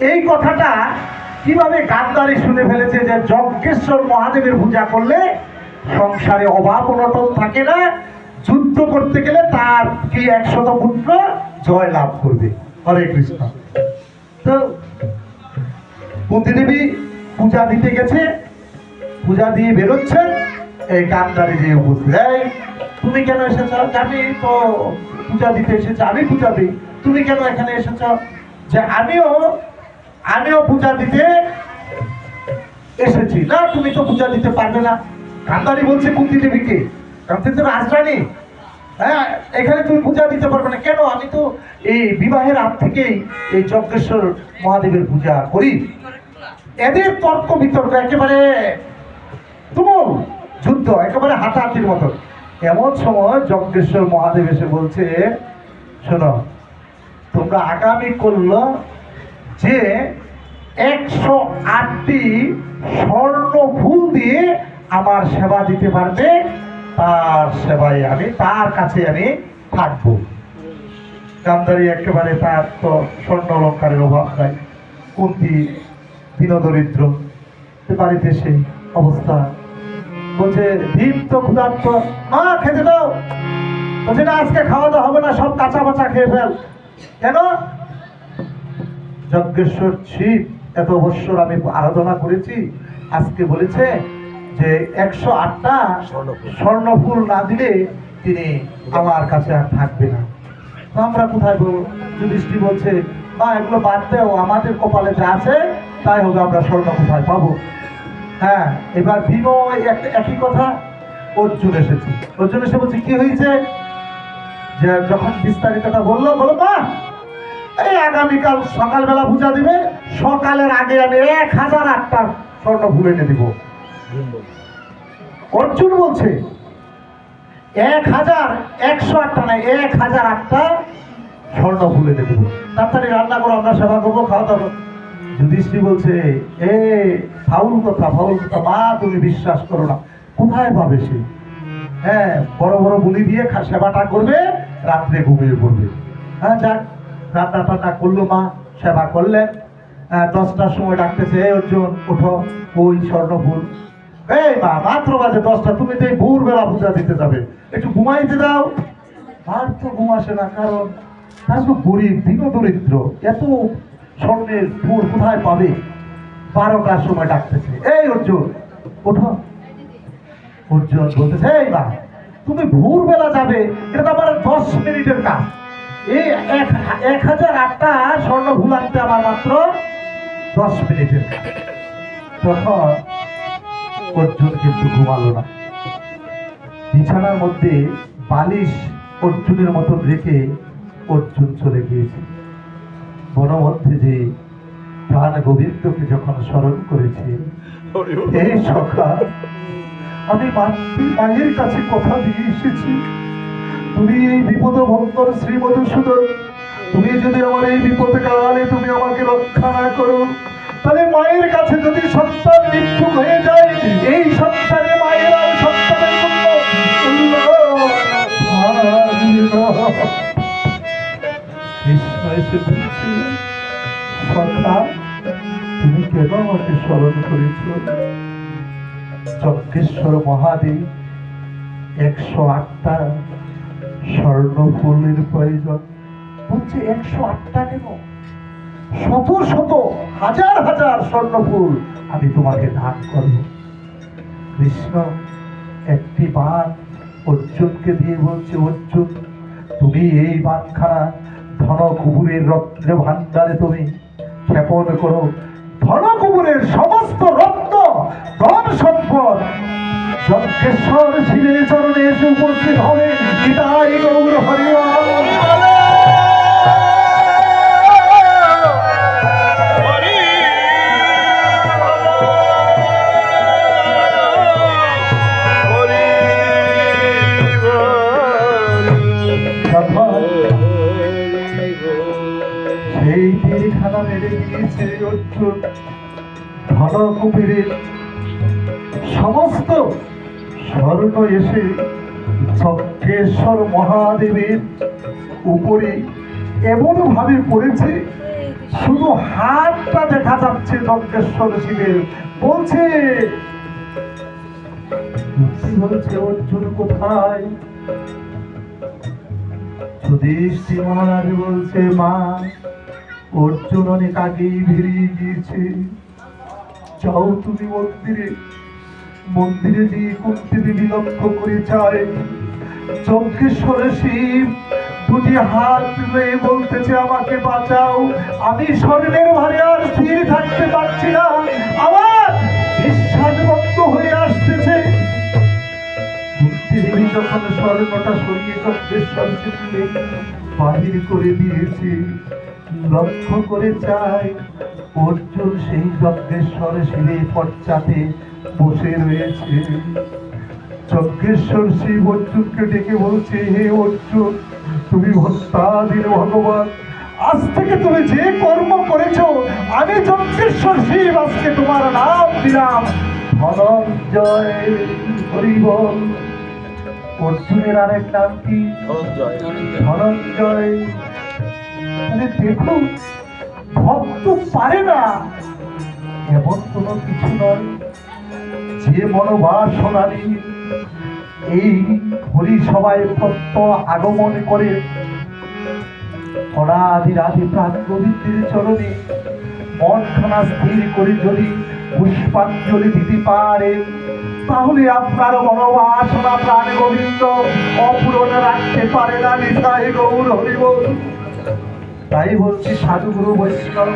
এই কথাটা কীভাবে গান্ধারী শুনে ফেলেছে যে যজ্ঞেশ্বর মহাদেবের পূজা করলে সংসারে অভাব অনটন থাকে না, যুদ্ধ করতে গেলে তার কি একশত পুত্র জয় লাভ করবে? হরে কৃষ্ণ। তো কুন্তিদেবী পূজা দিতে গেছে, পূজা দিয়ে বেরোচ্ছেন এই গান্ধারী যে উপস্থিত। এই, তুমি কেন এসেছ? আমি তো পূজা দিতে এসেছি, আমি পূজা দিই। তুমি কেন এখানে এসেছ? যে আমিও আমিও পূজা দিতে এসেছি। না, তুমি তো পূজা দিতে পারবে না। গান্ধারী বলছে কুন্তি দেবীকে। কারণ তুমি তো হ্যাঁ এখানে তুমি পূজা দিতে পারবে না। কেন? আমি তো এই বিবাহের আগ থেকেই এই যজ্ঞেশ্বর মহাদেবের পূজা করি। এদের তর্ক বিতর্ক একেবারে তুমুল যুদ্ধ, একেবারে হাতাহাতির মতো। এমন সময় যজ্ঞেশ্বর মহাদেব এসে বলছে, শোনো, তোমরা আগামী করল যে একশো আটটি স্বর্ণ ফুল দিয়ে আমার সেবা দিতে পারবে। তার সেবায় আমি, তার কাছে আমি থাকব। গান্ধারী একেবারে তার তো স্বর্ণ অলঙ্কারের অভাব নাই। কুন্তি দীনদরিদ্র বাড়িতে সেই অবস্থা। বলছে, ভীম তো ক্ষুধার্ত। মা, খেতে দাও। বলছে, না, আজকে খাওয়া দাওয়া হবে না, সব কাঁচা বাচা খেয়ে ফেল। কেন? যজ্ঞেশ্বর শিব এত বৎসর আমি আরাধনা করেছি। আজকে বলেছে যে একশো আটটা স্বর্ণ ফুল না দিলে তিনি আমার কাছে আর থাকবে না। তো আমরা কোথায় বলব? যুধিষ্ঠি বলছে মা এগুলো বাদ দেও আমাদের কপালে যা আছে তাই হবে আমরা স্বর্ণ কোথায় পাবো? হ্যাঁ এবার ভীম এক- একই কথা অর্জুন এসেছে। অর্জুন এসে বলছে কি হয়েছে? যে যখন বিস্তারিতটা বলল বলো মা এই আগামীকাল সকালবেলা পূজা দিবে, সকালের আগে আমি এক হাজার আটটা স্বর্ণ ফুল এনে দিব। অর্জুন বলছে, এক হাজার একশো আটটা নাই এক হাজার আটটা স্বর্ণ ফুল এনে দেবো। তাড়াতাড়ি রান্না করো, আমরা সেবা করব, খাওয়া দাওয়া যুধিষ্ঠি বলছে, এ, ফাউল কথা ফাউল কথা, মা, তুমি বিশ্বাস করো না। কোথায় পাবে সে? হ্যাঁ বড় বড় বলি দিয়ে সেবাটা করবে, রাত্রে ঘুমিয়ে পড়বে। হ্যাঁ যাক। রান্না টান্না করল মা, সেবা করলেন। দশটার সময় ডাকতেছে, এই অর্জুন, ওঠো ওই স্বর্ণফুল এই মা, মাত্র বাজে দশটা, তুমি তো এই ভোরবেলা পূজা দিতে যাবে। একটু ঘুমাইতে দাও। আর তো ঘুম আসে না, কারণ তার তো গরিব দিন দরিদ্র। এত স্বর্ণের ফুল কোথায় পাবে? বারোটার সময় ডাকতেছে, এই অর্জুন, ওঠো। অর্জুন বলতেছে, এই মা, তুমি ভোরবেলা যাবে, এটা তো আমার দশ মিনিটের কাজ। এই এক হাজার আটটা স্বর্ণ ফুল আনতে আমার মাত্র দশ মিনিটের তখন অর্জুন কিন্তু ঘুমালো না। বিছানার মধ্যে বালিশ অর্জুনের মতন রেখে অর্জুন চলে গিয়েছে। বনমধ্যে যে প্রাণ গোবিন্দকে যখন স্মরণ করেছে এই সকাল আমি মাতৃ মায়ের কাছে কথা দিয়ে এসেছি। তুমি এই বিপদ ভঙ্কর শ্রীমধুসূদন তুমি যদি আমার এই বিপদ কালে তুমি আমাকে রক্ষা না করো, তাহলে মায়ের কাছে যদি সন্তান মৃত্যু হয়ে যায়, এই সন্তানে মায়ের আর সন্তানের তুমি কেন আমাকে স্মরণ করেছ? মহাদেব একশো আটটা স্বর্ণ ফুলের প্রয়োজন। বলছে, একশো আটটা কেন শত শত, হাজার হাজার স্বর্ণফুল আমি তোমাকে দান করব। কৃষ্ণ একটি বান অর্জুনকে দিয়ে বলছে, অর্জুন, তুমি এই বানখানা ধন কুকুরের রত্ন ভান্ডারে তুমি ক্ষেপণ করো। ধন কুকুরের সমস্ত রত্ন, ধন সম্পদ যজ্ঞেশ্বর শিবের চরণে এসে উপস্থিত হবে গীতাই গৌর তখন সেই তীরখানা মেরে দিয়েছে ধন কুপিরের সমস্ত স্বর্ণ এসে যজ্ঞেশ্বর মহাদেবের উপরে এমন ভাবে পড়েছে, শুধু হাতটা দেখা যাচ্ছে যজ্ঞেশ্বর শিবের। বলছে বলছে, অর্জুন কোথায়? যুধিষ্ঠির মহারাজ বলছে, মা, অর্জুন অনেক আগেই বেরিয়ে গিয়েছে। যাও তুমি মন্দিরে। মন্দিরে দিয়ে কুন্তি দেবী লক্ষ্য করে চায় যজ্ঞেশ্বরে শিব দুটি হাত তুলে বলতেছে, আমাকে বাঁচাও। আমি স্বর্ণের ভারে আর স্থির থাকতে পারছি না। আমার বিশ্বাস বন্ধ হয়ে আসতেছে। যখন স্বর্ণটা সরিয়ে বাহির করে দিয়েছে, লক্ষ্য করে চায় অর্জুন সেই যজ্ঞেশ্বর শিবের পশ্চাতে বসে রয়েছে। যজ্ঞেশ্বর শিব অর্জুনকে ডেকে বলছে, হে অর্জুন, তুমি ভক্তাধীন ভগবান। আজ থেকে তুমি যে কর্ম করেছ, আমি যজ্ঞেশ্বর শিব আজকে তোমার নাম দিলাম। ধনঞ্জয় হরিবল। অর্জুনের নাম কি ধনঞ্জয়। দেখুন, ভক্ত পারে না। এমন কোনো কিছু নয়। যে মনোবাসনারী এই হরি সবাই তত্ত্ব আগমন করে, অনাদি রাধি প্রাণ গোবিন্দের চরণে মনখানা স্থির করে যদি পুষ্পাঞ্জলি দিতে পারে, তাহলে আপনার মনোবাসনা প্রাণ গোবিন্দ অপূরণ রাখতে পারে না, নিতাই গৌর হরিবল। তাই বলছি, সাধুগুরু বৈষ্ণব